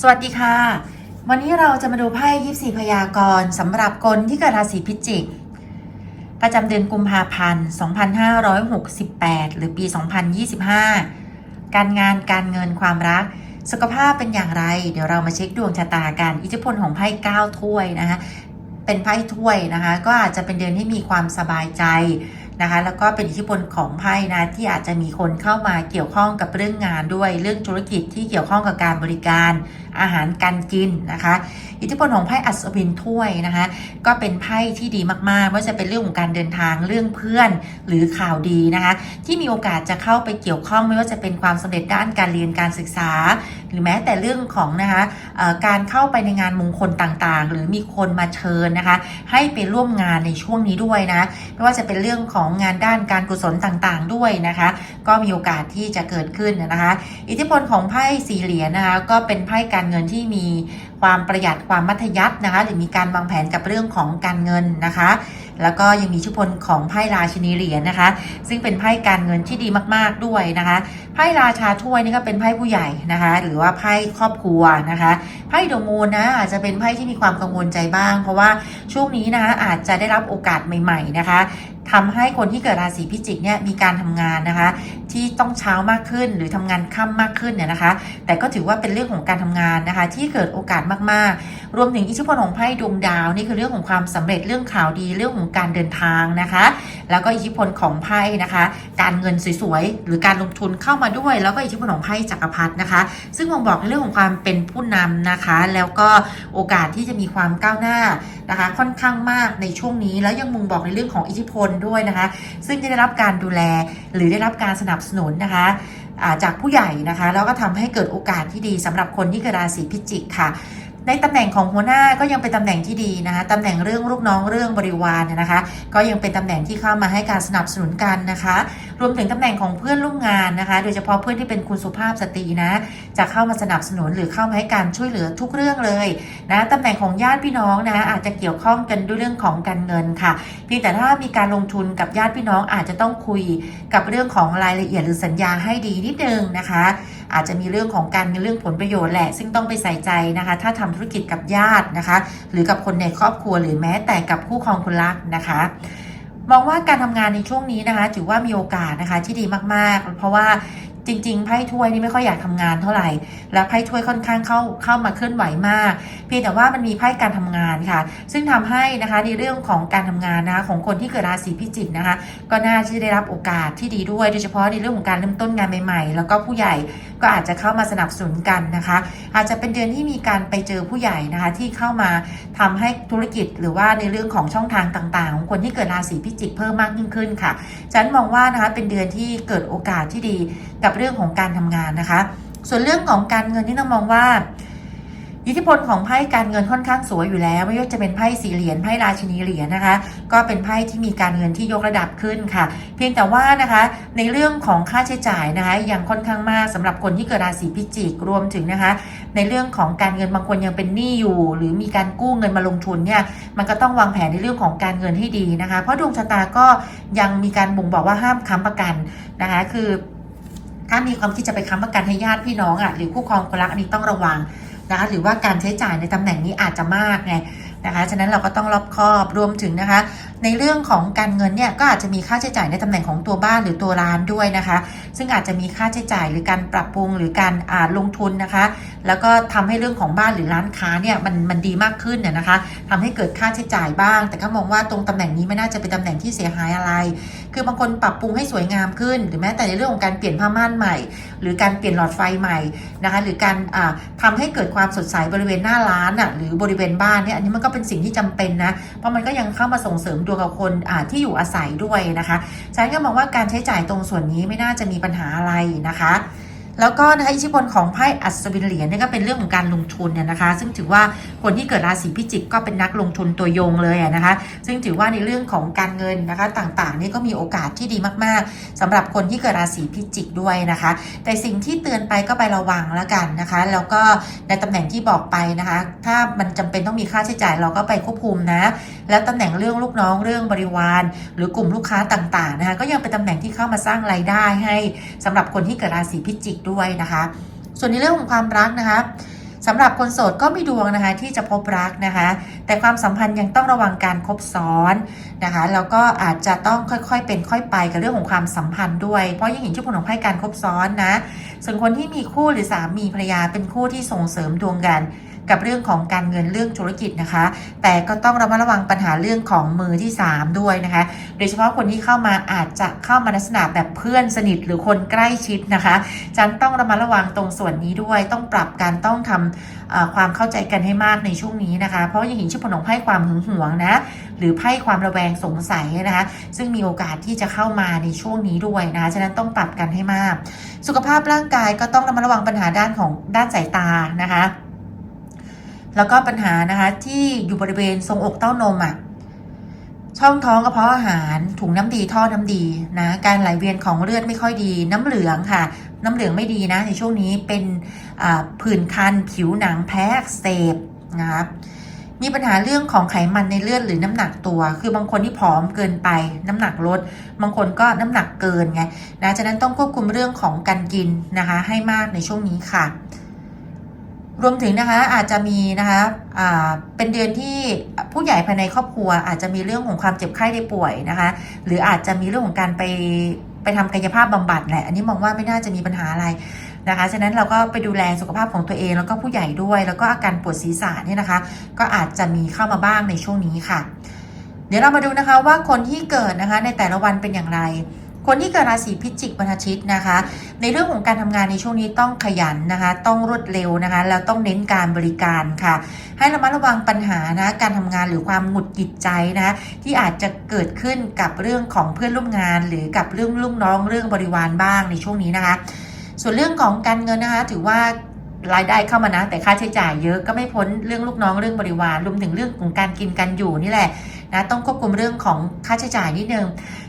สวัสดีค่ะ วันนี้เราจะมาดูไพ่ยิปซีพยากรณ์สำหรับคนที่เกิดราศีพิจิก ประจำเดือนกุมภาพันธ์ 2568 หรือปี 2025 การงานการเงินความรัก สุขภาพเป็นอย่างไร เดี๋ยวเรามาเช็คดวงชะตากัน อิทธิพลของไพ่9ถ้วยนะคะ เป็นไพ่ถ้วยนะคะ ก็อาจจะเป็นเดือนที่มีความสบายใจ นะคะ แล้วก็เป็นอิทธิพลของไพ่นะที่อาจจะมีคนเข้ามาเกี่ยวข้องกับเรื่องงานด้วย เรื่องธุรกิจที่เกี่ยวข้องกับการบริการอาหารการกินนะคะ อิทธิพลของไพ่อัศวินถ้วยนะคะ ก็เป็นไพ่ที่ดีมากๆไม่ว่าจะเป็นเรื่องของการเดินทางเรื่องเพื่อนหรือข่าวดีนะคะ ที่มีโอกาสจะเข้าไปเกี่ยวข้องไม่ว่าจะเป็นความสำเร็จด้านการเรียนการศึกษา หรือแม้แต่เรื่องของนะคะการเข้าไปในงานมงคลต่างๆ หรือมีคนมาเชิญนะคะ ให้ไปร่วมงานในช่วงนี้ด้วยนะไม่ว่าจะเป็นเรื่องของงานด้านการกุศลต่างๆด้วยนะคะ ก็มีโอกาสที่จะเกิดขึ้นนะคะ อิทธิพลของไพ่สี่เหรียญนะคะก็เป็นไพ่การเงินที่มีความประหยัดความมัธยัสถ์นะคะ หรือมีการวางแผนกับเรื่องของการเงินนะคะ แล้วก็ยังมีชุพลของไพ่ราชินีเหรียญนะคะ ซึ่งเป็นไพ่การเงินที่ดีมาก ๆด้วยนะคะ ไพ่ราชาถ้วยนี่ก็เป็นไพ่ผู้ใหญ่นะคะ หรือว่าไพ่ครอบครัวนะคะ ไพ่ดมูนนะอาจจะเป็นไพ่ที่มีความกังวลใจบ้าง เพราะว่าช่วงนี้นะคะอาจจะได้รับโอกาสใหม่ ๆนะคะ ทำให้คนที่เกิดราศีพิจิกเนี่ยมีการทำงานนะคะ ที่ต้องเช้ามากขึ้นหรือทำงานค่ำมากขึ้นเนี่ยนะคะ แต่ก็ถือว่าเป็นเรื่องของการทำงานนะคะ ที่เกิดโอกาสมากๆ รวมถึงอิทธิพลของไพ่ดวงดาวนี่คือเรื่องของความสำเร็จเรื่องข่าวดีเรื่องของการเดินทางนะคะ แล้วก็อิทธิพลของไพ่นะคะ การเงินสวยๆหรือการลงทุนเข้ามาด้วย แล้วก็อิทธิพลของไพ่จักรพรรดินะคะ ซึ่งบ่งบอกในเรื่องของความเป็นผู้นำนะคะ แล้วก็โอกาสที่จะมีความก้าวหน้านะคะ ค่อนข้างมากในช่วงนี้แล้วยังมุงบอกในเรื่องของอิทธิพลด้วยนะคะ ซึ่งจะได้รับการดูแลหรือได้รับการสนับสนุนนะคะจากผู้ใหญ่นะคะ แล้วก็ทำให้เกิดโอกาสที่ดีสำหรับคนที่เกิดราศีพิจิกค่ะ ในตำแหน่งของหัวหน้าก็ยังเป็นตำแหน่งที่ดีนะคะตำแหน่งเรื่องลูกน้องเรื่องบริวารเนี่ยนะคะ ก็ยังเป็นตำแหน่งที่เข้ามาให้การสนับสนุนกันนะคะ รวมถึงตำแหน่งของเพื่อนร่วมงานนะคะ โดยเฉพาะเพื่อนที่เป็นคุณสุภาพสตรีนะ จะเข้ามาสนับสนุนหรือเข้ามาให้การช่วยเหลือทุกเรื่องเลยนะตำแหน่งของญาติพี่น้องนะอาจจะเกี่ยวข้องกันด้วยเรื่องของการเงินค่ะเพียงแต่ถ้ามีการลงทุนกับญาติพี่น้องอาจจะต้องคุยกับเรื่องของรายละเอียดหรือสัญญาให้ดีนิดนึงนะคะ อาจจะมีเรื่องของการเงินเรื่องผลประโยชน์แหละ ซึ่งต้องไปใส่ใจนะคะ ถ้าทำธุรกิจกับญาตินะคะ หรือกับคนในครอบครัวหรือแม้แต่กับคู่ครองคนรักนะคะมองว่าการทำงานในช่วงนี้นะคะถือว่ามีโอกาสนะคะที่ดีมากๆ เพราะว่าจริงๆไพ่ถ้วยนี่ไม่ค่อยอยากทำงานเท่าไหร่ แล้วไพ่ถ้วยค่อนข้างเข้าเข้ามาเคลื่อนไหวมาก เพียงแต่ว่ามันมีไพ่การทำงานค่ะ ซึ่งทำให้นะคะในเรื่องของการทำงานนะคะของคนที่เกิดราศีพิจิกนะคะ ก็น่าที่จะได้รับโอกาสที่ดีด้วย โดยเฉพาะในเรื่องของการเริ่มต้นงานใหม่ๆ แล้วก็ผู้ใหญ่ ก็อาจจะเข้ามาสนับสนุนกันนะคะ อาจจะเป็นเดือนที่มีการไปเจอผู้ใหญ่นะคะ ที่เข้ามาทำให้ธุรกิจหรือว่าในเรื่องของช่องทางต่างๆ ของคนที่เกิดราศีพิจิกเพิ่มมากยิ่งขึ้นค่ะฉันมองว่านะคะเป็นเดือนที่เกิดโอกาสที่ดีกับเรื่องของการทำงานนะคะ ส่วนเรื่องของการเงินที่ต้องมองว่า อิทธิพลของไพ่การเงินค่อนข้างสวยอยู่แล้ว ไม่ว่าจะเป็นไพ่สี่เหรียญไพ่ราชินีเหรียญนะคะ ก็เป็นไพ่ที่มีการเงินที่ยกระดับขึ้นค่ะ เพียงแต่ว่านะคะ ในเรื่องของค่าใช้จ่ายนะคะยังค่อนข้างมากสำหรับคนที่เกิดราศีพิจิกรวมถึงนะคะ ในเรื่องของการเงินบางคนยังเป็นหนี้อยู่ หรือมีการกู้เงินมาลงทุนเนี่ยมันก็ต้องวางแผนในเรื่องของการเงินให้ดีนะคะ เพราะดวงชะตาก็ยังมีการบ่งบอกว่าห้ามค้ำประกันนะคะ คือถ้ามีความคิดจะไปค้ำประกันให้ญาติพี่น้องอะหรือคู่ครองคนรักอันนี้ต้องระวัง นะคะหรือว่าการใช้จ่ายในตำแหน่งนี้อาจจะมากไงนะคะฉะนั้นเราก็ต้องรอบคอบรวมถึงนะคะ ในเรื่องของการเงินเนี่ยก็อาจจะมีค่าใช้จ่ายในตำแหน่งของตัวบ้านหรือตัวร้านด้วยนะคะ ซึ่งอาจจะมีค่าใช้จ่ายหรือการปรับปรุงหรือการอ่าลงทุนนะคะ แล้วก็ทำให้เรื่องของบ้านหรือร้านค้าเนี่ยมันมันดีมากขึ้นเนี่ยนะคะทำให้เกิดค่าใช้จ่ายบ้าง แต่ก็มองว่าตรงตำแหน่งนี้ไม่น่าจะเป็นตำแหน่งที่เสียหายอะไร คือบางคนปรับปรุงให้สวยงามขึ้น หรือแม้แต่ในเรื่องของการเปลี่ยนผ้าม่านใหม่ หรือการเปลี่ยนหลอดไฟใหม่นะคะ หรือการทำทำให้เกิดความสดใสบริเวณหน้าร้านอะหรือบริเวณบ้านเนี่ยอันนี้มันก็เป็นสิ่งที่จำเป็นนะ เพราะมันก็ยังเข้ามาส่งเสริมดวงกับคนที่อยู่อาศัยด้วยนะคะฉันก็มองว่าการใช้จ่ายตรงส่วนนี้ไม่น่าจะมีปัญหาอะไรนะคะ แล้วก็นะคะอิทธิพลของไพ่อัศวินเหรียญนี่ก็เป็นเรื่องของการลงทุนเนี่ยนะคะ ซึ่งถือว่าคนที่เกิดราศีพิจิกก็เป็นนักลงทุนตัวยงเลยนะคะ ซึ่งถือว่าในเรื่องของการเงินนะคะต่างๆนี่ก็มีโอกาสที่ดีมากๆสำหรับคนที่เกิดราศีพิจิกด้วยนะคะ แต่สิ่งที่เตือนไปก็ไประวังแล้วกันนะคะ แล้วก็ในตำแหน่งที่บอกไปนะคะ ถ้ามันจำเป็นต้องมีค่าใช้จ่ายเราก็ไปควบคุมนะแล้วตำแหน่งเรื่องลูกน้องเรื่องบริวาร หรือกลุ่มลูกค้าต่างๆนะคะก็ยังเป็นตำแหน่งที่เข้ามาสร้างรายได้ให้สำหรับคนที่เกิดราศีพิจิกด้วยนะคะ ส่วนในเรื่องของความรักนะคะสำหรับคนโสดก็มีดวงนะคะที่จะพบรักนะคะ แต่ความสัมพันธ์ยังต้องระวังการคบซ้อนนะคะแล้วก็อาจจะต้องค่อยๆเป็นค่อยไปกับเรื่องของความสัมพันธ์ด้วย เพราะยังเห็นชื่อผลของไพ่การคบซ้อนนะส่วนคนที่มีคู่หรือสามีภรรยาเป็นคู่ที่ส่งเสริมดวงกัน กับเรื่องของการเงินเรื่องธุรกิจนะคะ แต่ก็ต้องระมัดระวังปัญหาเรื่องของมือที่ 3 ด้วยนะคะ โดยเฉพาะคนที่เข้ามาอาจจะเข้ามาลักษณะแบบเพื่อนสนิทหรือคนใกล้ชิดนะคะจันต้องระมัดระวังตรงส่วนนี้ด้วย ต้องปรับการต้องทำเอ่อความเข้าใจกันให้มากในช่วงนี้นะคะ เพราะยังเห็นชื่อผลของไพ่ความหึงหวงนะหรือไพ่ความระแวงสงสัยนะคะ ซึ่งมีโอกาสที่จะเข้ามาในช่วงนี้ด้วยนะคะฉะนั้นต้องปรับกันให้มาก สุขภาพร่างกายก็ต้องระมัดระวังปัญหาด้านของด้านสายตานะคะ แล้วก็ปัญหานะคะที่อยู่บริเวณทรงอกเต้านมอะช่องท้องกระเพาะอาหารถุงน้ำดีท่อน้ำดีนะการไหลเวียนของเลือดไม่ค่อยดี น้ำเหลืองค่ะ น้ำเหลืองไม่ดีนะ ในช่วงนี้เป็นผื่นคันผิวหนังแพ้เสบนะครับมีปัญหาเรื่องของไขมันในเลือดหรือน้ำหนักตัว คือบางคนที่ผอมเกินไป น้ำหนักลด บางคนก็น้ำหนักเกินไงนะฉะนั้นต้องควบคุมเรื่องของการกินนะคะให้มากในช่วงนี้ค่ะ รวมถึงนะคะอาจจะมีนะคะเป็นเดือนที่ผู้ใหญ่ภายในครอบครัว อาจจะมีเรื่องของความเจ็บไข้ได้ป่วยนะคะหรืออาจจะมีเรื่องของการไปไปทำกายภาพบำบัดแหละ อันนี้มองว่าไม่น่าจะมีปัญหาอะไรนะคะ ฉะนั้นเราก็ไปดูแลสุขภาพของตัวเอง แล้วก็ผู้ใหญ่ด้วย แล้วก็อาการปวดศีรษะเนี่ยนะคะ ก็อาจจะมีเข้ามาบ้างในช่วงนี้ค่ะ เดี๋ยวเรามาดูนะคะว่าคนที่เกิดนะคะในแต่ละวันเป็นอย่างไร คนที่เกิดราศีพิจิกวันอาทิตย์นะคะ ในเรื่องของการทำงานในช่วงนี้ต้องขยันนะคะ ต้องรวดเร็วนะคะ แล้วต้องเน้นการบริการค่ะ ให้ระมัดระวังปัญหานะการทำงานหรือความหงุดหงิดใจนะที่อาจจะเกิดขึ้นกับเรื่องของเพื่อนร่วมงาน หรือกับเรื่องลูกน้องเรื่องบริวารบ้างในช่วงนี้นะคะ ส่วนเรื่องของการเงินนะคะ ถือว่ารายได้เข้ามานะ แต่ค่าใช้จ่ายเยอะก็ไม่พ้นเรื่องลูกน้องเรื่องบริวารรวมถึงเรื่องของการกินกันอยู่นี่แหละ นะต้องควบคุมเรื่องของค่าใช้จ่ายนิดนึง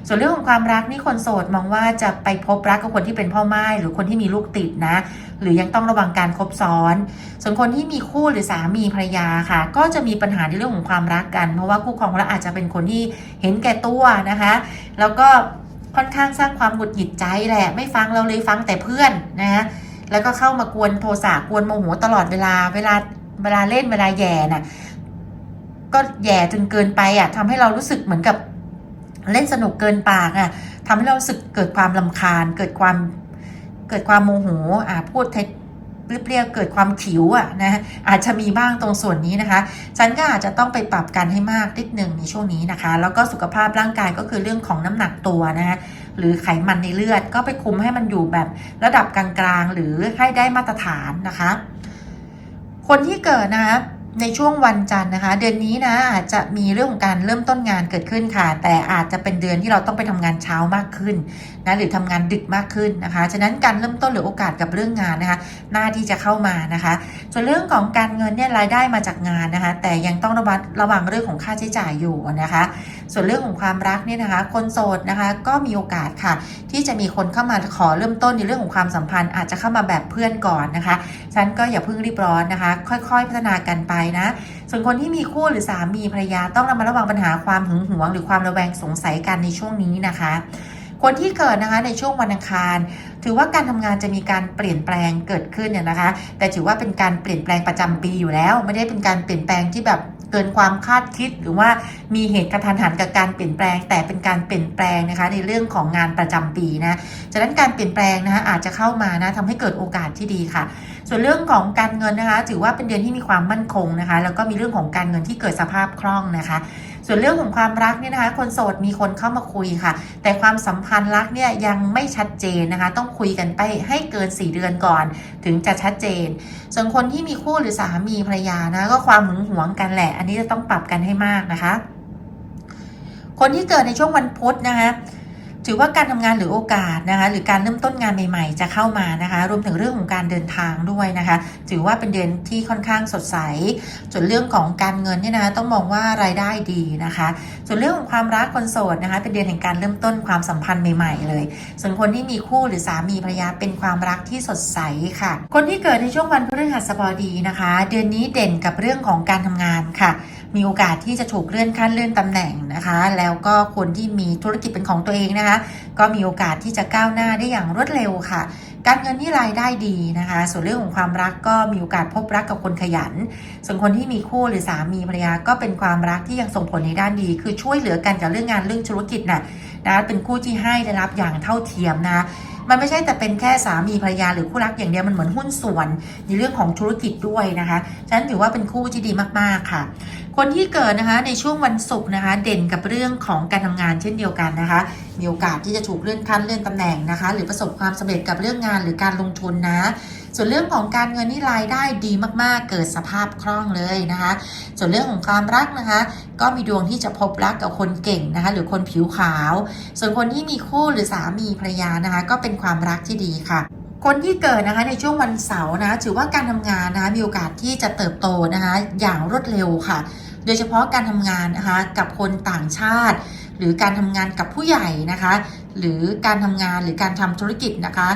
ส่วนเรื่องของความรักนี่คนโสดมองว่าจะไปพบรักกับคนที่เป็นพ่อไม้หรือคนที่มีลูกติดนะ หรือยังต้องระวังการคบซ้อน ส่วนคนที่มีคู่หรือสามีภรรยาค่ะ ก็จะมีปัญหาในเรื่องของความรักกัน เพราะว่าคู่ครองของเราอาจจะเป็นคนที่เห็นแก่ตัวนะคะ แล้วก็ค่อนข้างสร้างความหงุดหงิดใจแหละ ไม่ฟังเราเลยฟังแต่เพื่อนนะแล้วก็เข้ามากวนโทสะกวนโมโหตลอดเวลาเวลาเวลาเล่นเวลาแย่น่ะ ก็แย่จนเกินไปอะทำให้เรารู้สึกเหมือนกับเล่นสนุกเกินปากอะทำให้เราสึกเกิดความลำคาญ เกิดความเกิดความโมโหอะพูดเท็จเปรี้ยวเกิดความขิวอะนะอาจจะมีบ้างตรงส่วนนี้นะคะ ฉันก็อาจจะต้องไปปรับกันให้มากนิดหนึ่งในช่วงนี้นะคะ แล้วก็สุขภาพร่างกายก็คือเรื่องของน้ำหนักตัวนะคะหรือไขมันในเลือดก็ไปคุมให้มันอยู่แบบระดับกลางๆ หรือให้ได้มาตรฐานนะคะ คนที่เกิดนะคะ ในช่วงวันจันทร์นะคะ เดือนนี้นะอาจจะมีเรื่องของการเริ่มต้นงานเกิดขึ้นค่ะ แต่อาจจะเป็นเดือนที่เราต้องไปทำงานเช้ามากขึ้นนะหรือทำงานดึกมากขึ้นนะคะ ฉะนั้นการเริ่มต้นหรือโอกาสกับเรื่องงานนะคะ หน้าที่จะเข้ามานะคะ ส่วนเรื่องของการเงินเนี่ยรายได้มาจากงานนะคะ แต่ยังต้องระวัดระวังเรื่องของค่าใช้จ่ายอยู่นะคะ ส่วนเรื่องของความรักเนี่ยนะคะ คนโสดนะคะก็มีโอกาสค่ะ ที่จะมีคนเข้ามาขอเริ่มต้นในเรื่องของความสัมพันธ์ อาจจะเข้ามาแบบเพื่อนก่อนนะคะ ฉันก็อย่าเพิ่งรีบร้อนนะคะ ค่อยๆ พัฒนากันไปนะ ส่วนคนที่มีคู่หรือสามีภรรยาต้องระมัดระวังปัญหาความหึงหวง หรือความระแวงสงสัยกันในช่วงนี้นะคะคนที่เกิดนะคะในช่วงวันอังคาร ถือว่าการทำงานจะมีการเปลี่ยนแปลงเกิดขึ้นเนี่ยนะคะ แต่ถือว่าเป็นการเปลี่ยนแปลงประจำปีอยู่แล้ว ไม่ได้เป็นการเปลี่ยนแปลงที่แบบ เกินความคาดคิด หรือว่ามีเหตุกระทันหันกับการเปลี่ยนแปลง แต่เป็นการเปลี่ยนแปลงนะคะ ในเรื่องของงานประจำปีนะจากนั้นการเปลี่ยนแปลงนะคะอาจจะเข้ามานะทำให้เกิดโอกาสที่ดีค่ะ ส่วนเรื่องของการเงินนะคะ ถือว่าเป็นเดือนที่มีความมั่นคงนะคะ แล้วก็มีเรื่องของการเงินที่เกิดสภาพคล่องนะคะ ส่วนเรื่องของความรักเนี่ยนะคะ คนโสดมีคนเข้ามาคุยค่ะ แต่ความสัมพันธ์รักเนี่ยยังไม่ชัดเจนนะคะ ต้องคุยกันไปให้เกิน 4 เดือนก่อน ถึงจะชัดเจน ส่วนคนที่มีคู่หรือสามีภรรยานะก็ความหึงหวงกันแหละ อันนี้จะต้องปรับกันให้มากนะคะ คนที่เกิดในช่วงวันพุธนะคะ ถือว่าการทำงานหรือโอกาสนะคะหรือการเริ่มต้นงานใหม่ๆ จะเข้ามานะคะ รวมถึงเรื่องของการเดินทางด้วยนะคะ ถือว่าเป็นเดือนที่ค่อนข้างสดใส ส่วนเรื่องของการเงินเนี่ยนะคะต้องมองว่ารายได้ดีนะคะ ส่วนเรื่องของความรักคนโสดนะคะ เป็นเดือนแห่งการเริ่มต้นความสัมพันธ์ใหม่ ๆ เลย ส่วนคนที่มีคู่หรือสามีภรรยาเป็นความรักที่สดใสค่ะ คนที่เกิดในช่วงวันพฤหัสบดีนะคะ เดือนนี้เด่นกับเรื่องของการทำงานค่ะ มีโอกาสที่จะถูกเลื่อนขั้นเลื่อนตำแหน่งนะคะ แล้วก็คนที่มีธุรกิจเป็นของตัวเองนะคะ ก็มีโอกาสที่จะก้าวหน้าได้อย่างรวดเร็วค่ะ การเงินนี่รายได้ดีนะคะ ส่วนเรื่องของความรักก็มีโอกาสพบรักกับคนขยัน ส่วนคนที่มีคู่หรือสามีภรรยาก็เป็นความรักที่ยังส่งผลในด้านดี คือช่วยเหลือกันกับเรื่องงานเรื่องธุรกิจน่ะนะเป็นคู่ที่ให้ได้รับอย่างเท่าเทียมนะ มันไม่ใช่แต่เป็นแค่สามีภรรยาหรือคู่รักอย่างเดียวมันเหมือนหุ้นส่วนในเรื่องของธุรกิจด้วยนะคะฉะนั้นถือว่าเป็นคู่ที่ดีมากๆค่ะ คนที่เกิดนะคะในช่วงวันศุกร์นะคะ เด่นกับเรื่องของการทำงานเช่นเดียวกันนะคะ มีโอกาสที่จะถูกเลื่อนขั้นเลื่อนตำแหน่งนะคะ หรือประสบความสำเร็จกับเรื่องงานหรือการลงทุนนะ ส่วนเรื่องของการเงินนี่รายได้ดีมากๆ เกิดสภาพคล่องเลยนะคะ ส่วนเรื่องของความรักนะคะ ก็มีดวงที่จะพบรักกับคนเก่งนะคะ หรือคนผิวขาว ส่วนคนที่มีคู่หรือสามีภรรยานะคะ ก็เป็นความรักที่ดีค่ะคนที่เกิดนะคะในช่วงวันเสาร์นะถือว่าการทำงานนะคะมีโอกาสที่จะเติบโตนะคะอย่างรวดเร็วค่ะ โดยเฉพาะการทำงานนะคะกับคนต่างชาติ หรือการทำงานกับผู้ใหญ่นะคะ หรือการทำงานหรือการทำธุรกิจนะคะ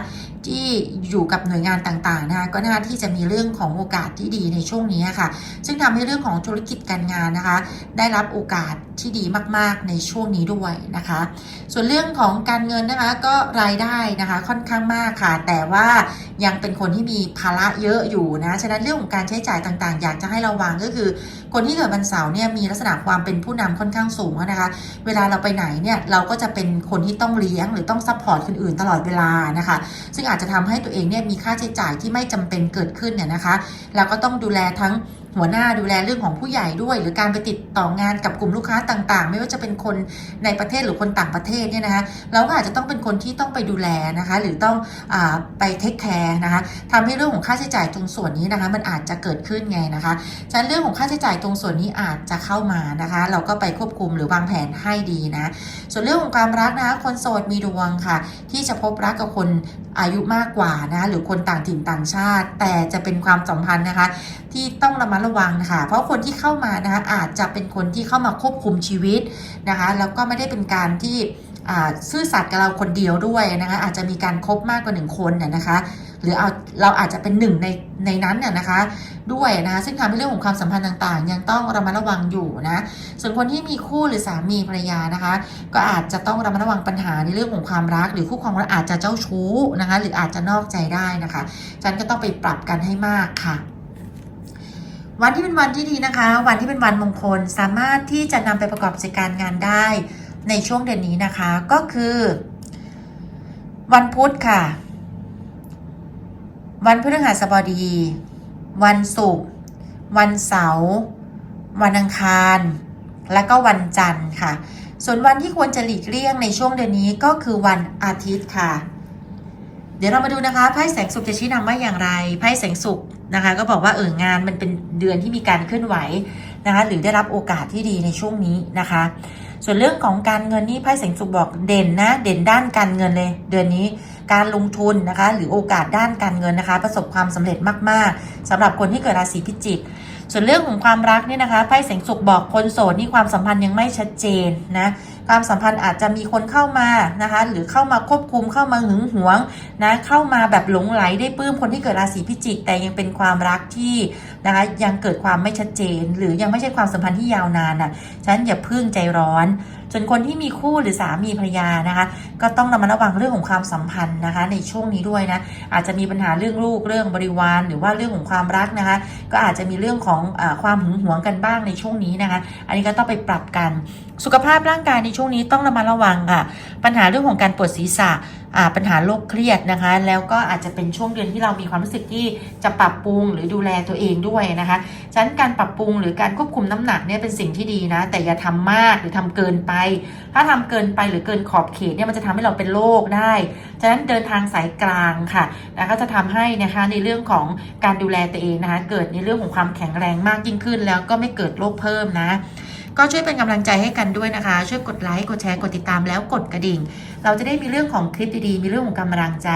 ที่อยู่กับหน่วยงานต่างๆนะคะก็น่าที่จะมีเรื่องของโอกาสที่ดีในช่วงนี้ค่ะ ซึ่งทำให้เรื่องของธุรกิจการงานนะคะ ได้รับโอกาสที่ดีมากๆในช่วงนี้ด้วยนะคะ ส่วนเรื่องของการเงินนะคะก็รายได้นะคะค่อนข้างมากค่ะ แต่ว่ายังเป็นคนที่มีภาระเยอะอยู่นะฉะนั้นเรื่องของการใช้จ่ายต่างๆ อยากจะให้ระวังก็คือคนที่เกิดวันเสาร์เนี่ยมีลักษณะความเป็นผู้นำค่อนข้างสูงนะคะ เวลาเราไปไหนเนี่ยเราก็จะเป็นคนที่ต้องเลี้ยงหรือต้องซัพพอร์ตคนอื่นตลอดเวลานะคะ ซึ่งอาจจะทำให้ตัวเองเนี่ยมีค่าใช้จ่ายที่ไม่จำเป็นเกิดขึ้นเนี่ยนะคะเราก็ต้องดูแลทั้ง หัวหน้าดูแลเรื่องของผู้ใหญ่ด้วย หรือการไปติดต่องานกับกลุ่มลูกค้าต่างๆ ไม่ว่าจะเป็นคนในประเทศหรือคนต่างประเทศเนี่ยนะคะเราก็อาจจะต้องเป็นคนที่ต้องไปดูแลนะคะ หรือต้องอไปเทคแคร์นะคะทำให้เรื่องของค่าใช้จ่ายตรงส่วนนี้นะคะ มันอาจจะเกิดขึ้นไงนะคะฉะนั้นเรื่องของค่าใช้จ่ายตรงส่วนนี้อาจจะเข้ามานะคะ เราก็ไปควบคุมหรือวางแผนให้ดีนะ ส่วนเรื่องของความรักนะคะคนโสดมีดวงค่ะ ที่จะพบรักกับคนอายุมากกว่านะหรือคนต่างถิ่นต่างชาติ แต่จะเป็นความสัมพันธ์นะคะ ที่ต้องระมัดระระวังนะคะเพราะคนที่เข้ามานะคะอาจจะเป็นคนที่เข้ามาควบคุมชีวิตนะคะแล้วก็ไม่ได้เป็นการที่อ่าซื่อสัตย์กับเราคนเดียวด้วยนะคะอาจจะมีการคบมากกว่าหนึ่งคนน่ะนะคะ หรือเอาเราอาจจะเป็นหนึ่งในในนั้นน่ะนะคะ ด้วยนะคะซึ่งทำให้เรื่องของความสัมพันธ์ต่างๆ ยังต้องระมัดระวังอยู่นะส่วนคนที่มีคู่หรือสามีภรรยานะคะ ก็อาจจะต้องระมัดระวังปัญหาในเรื่องของความรัก หรือคู่ครองรักอาจจะเจ้าชู้นะคะหรืออาจจะนอกใจได้นะคะฉันก็ต้องไปปรับกันให้มากค่ะ วันที่เป็นวันที่ดีนะคะ วันที่เป็นวันมงคลสามารถที่จะนำไปประกอบกิจการงานได้ในช่วงเดือนนี้นะคะ ก็คือ วันพุธค่ะ วันพฤหัสบดี วันศุกร์วันเสาร์วันอังคาร และก็วันจันทร์ค่ะ ส่วนวันที่ควรจะหลีกเลี่ยงในช่วงเดือนนี้ก็คือวันอาทิตย์ค่ะ เดี๋ยวเรามาดูนะคะไพ่แสงสุขจะชี้นำว่าอย่างไรไพ่แสงสุข นะคะ ก็บอกว่าเอองานมันเป็นเดือนที่มีการเคลื่อนไหวนะคะ หรือได้รับโอกาสที่ดีในช่วงนี้นะคะ ส่วนเรื่องของการเงินนี่ไพ่แสงสุขบอกเด่นนะ เด่นด้านการเงินเลย เดือนนี้การลงทุนนะคะ หรือโอกาสด้านการเงินนะคะ ประสบความสำเร็จมาก ๆสำหรับคนที่เกิดราศีพิจิกส่วนเรื่องของความรักเนี่ยนะคะไพ่แสงสุขบอกคนโสดนี่ความสัมพันธ์ยังไม่ชัดเจนนะ ความสัมพันธ์อาจจะมีคนเข้ามานะคะ หรือเข้ามาควบคุมเข้ามาหึงหวงนะเข้ามาแบบหลงไหลได้ปลื้มคนที่เกิดราศีพิจิก แต่ยังเป็นความรักที่นะคะยังเกิดความไม่ชัดเจน หรือยังไม่ใช่ความสัมพันธ์ที่ยาวนานน่ะฉะนั้นอย่าพึ่งใจร้อน ส่วนคนที่มีคู่หรือสามีภรรยานะคะ ก็ต้องระมัดระวังเรื่องของความสัมพันธ์นะคะ ในช่วงนี้ด้วยนะอาจจะมีปัญหาเรื่องลูกเรื่องบริวาร หรือว่าเรื่องของความรักนะคะ ก็อาจจะมีเรื่องของอความหึงหวงกันบ้างในช่วงนี้นะคะ อันนี้ก็ต้องไปปรับกัน สุขภาพร่างกายในช่วงนี้ต้องระมัดระวังค่ะปัญหาเรื่องของการปวดศีรษะปัญหาโรคเครียดนะคะ แล้วก็อาจจะเป็นช่วงเดือนที่เรามีความรู้สึกที่จะปรับปรุงหรือดูแลตัวเองด้วยนะคะฉะนั้นการปรับปรุงหรือการควบคุมน้ำหนักเนี่ยเป็นสิ่งที่ดีนะ แต่อย่าทำมากหรือทำเกินไป ถ้าทำเกินไปหรือเกินขอบเขตเนี่ยมันจะทำให้เราเป็นโรคได้ฉะนั้นเดินทางสายกลางค่ะแล้วก็จะทำให้นะคะในเรื่องของการดูแลตัวเองนะคะ เกิดในเรื่องของความแข็งแรงมากยิ่งขึ้น แล้วก็ไม่เกิดโรคเพิ่มนะ ก็ช่วยเป็นกำลังใจให้กันด้วยนะคะ ช่วยกดไลค์กดแชร์กดติดตามแล้วกดกระดิ่ง เราจะได้มีเรื่องของคลิปดีๆ มีเรื่องของกำลังใจ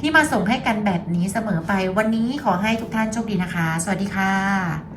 ที่มาส่งให้กันแบบนี้เสมอไปวันนี้ขอให้ทุกท่านโชคดีนะคะ สวัสดีค่ะ